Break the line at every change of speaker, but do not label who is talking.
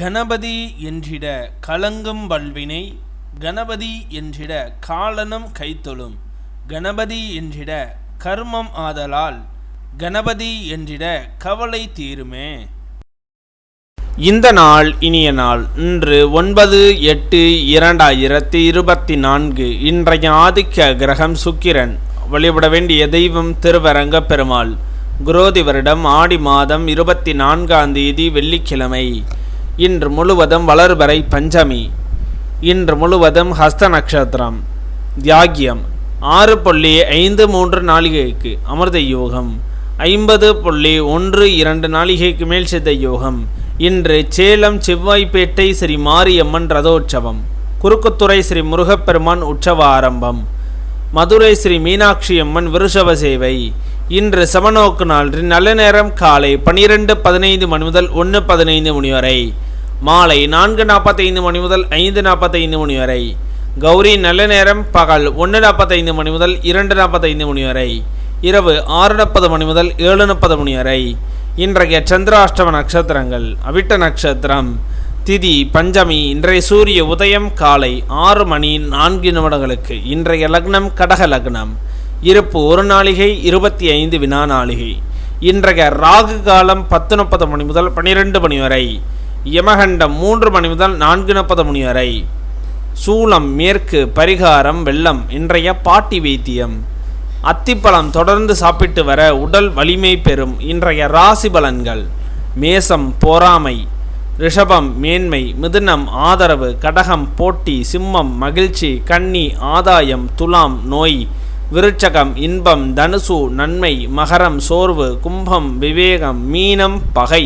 கணபதி என்றிட கலங்கும் வல்வினை கணபதி என்றிட காலனும் கைத்தொழும் கணபதி என்றிட கர்மம் ஆதலால் கணபதி என்றிட கவலை தீருமே. இந்த நாள் இனிய நாள். இன்று ஒன்பது எட்டு இரண்டாயிரத்தி இருபத்தி நான்கு. இன்றைய ஆதிக்க கிரகம் சுக்கிரன். வழிபட வேண்டிய தெய்வம் திருவரங்க பெருமாள். குரோதி வருடம் ஆடி மாதம் இருபத்தி நான்காம் தேதி வெள்ளிக்கிழமை. இன்று முழுவதும் வளர்வரை பஞ்சமி. இன்று முழுவதும் ஹஸ்த நட்சத்திரம் தியாகியம். ஆறு புள்ளி ஐந்து மூன்று நாளிகைக்கு அமிர்த யோகம். ஐம்பது புள்ளி ஒன்று இரண்டு நாளிகைக்கு மேல் சித்த யோகம். இன்று சேலம் செவ்வாய்ப்பேட்டை ஸ்ரீ மாரியம்மன் ரதோற்சவம். குறுக்குத்துறை ஸ்ரீ முருகப்பெருமான் உற்சவ ஆரம்பம். மதுரை ஸ்ரீ மீனாட்சி அம்மன் விருஷவ சேவை. இன்று சமநோக்கு நாள் நல்ல நேரம் காலை பனிரெண்டு பதினைந்து மணி முதல் ஒன்று பதினைந்து மணி வரை. மாலை நான்கு நாற்பத்தைந்து மணி முதல் ஐந்து நாற்பத்தைந்து மணி வரை. கௌரி நல்ல நேரம் பகல் ஒன்று நாற்பத்தைந்து மணி முதல் இரண்டு நாற்பத்தைந்து மணி வரை. இரவு ஆறு நாற்பது மணி முதல் ஏழு முப்பது மணி வரை. இன்றைய சந்திராஷ்டம நட்சத்திரங்கள் அவிட்ட நட்சத்திரம் திதி பஞ்சமி இன்றைய சூரிய உதயம் காலை ஆறு மணி நான்கு நிமிடங்களுக்கு. இன்றைய லக்னம் கடக லக்னம். இருப்பு ஒரு நாளிகை இருபத்தி ஐந்து வினா நாளிகை. இன்றைய ராகு காலம் பத்து முப்பது மணி முதல் பன்னிரெண்டு மணி வரை. யமகண்டம் மூன்று மணி முதல் நான்கு முப்பது மணி வரை. சூளம் மேற்கு பரிகாரம் வெள்ளம் இன்றைய பாட்டி வைத்தியம். அத்திப்பழம் தொடர்ந்து சாப்பிட்டு வர உடல் வலிமை பெறும் இன்றைய ராசி பலன்கள். மேசம் பொறாமை ரிஷபம் மேன்மை மிதுனம் ஆதரவு கடகம் போட்டி சிம்மம் மகிழ்ச்சி கன்னி ஆதாயம் துலாம் நோய் விருட்சகம் இன்பம் தனுசு நன்மை மகரம் சோர்வு கும்பம் விவேகம் மீனம் பகை.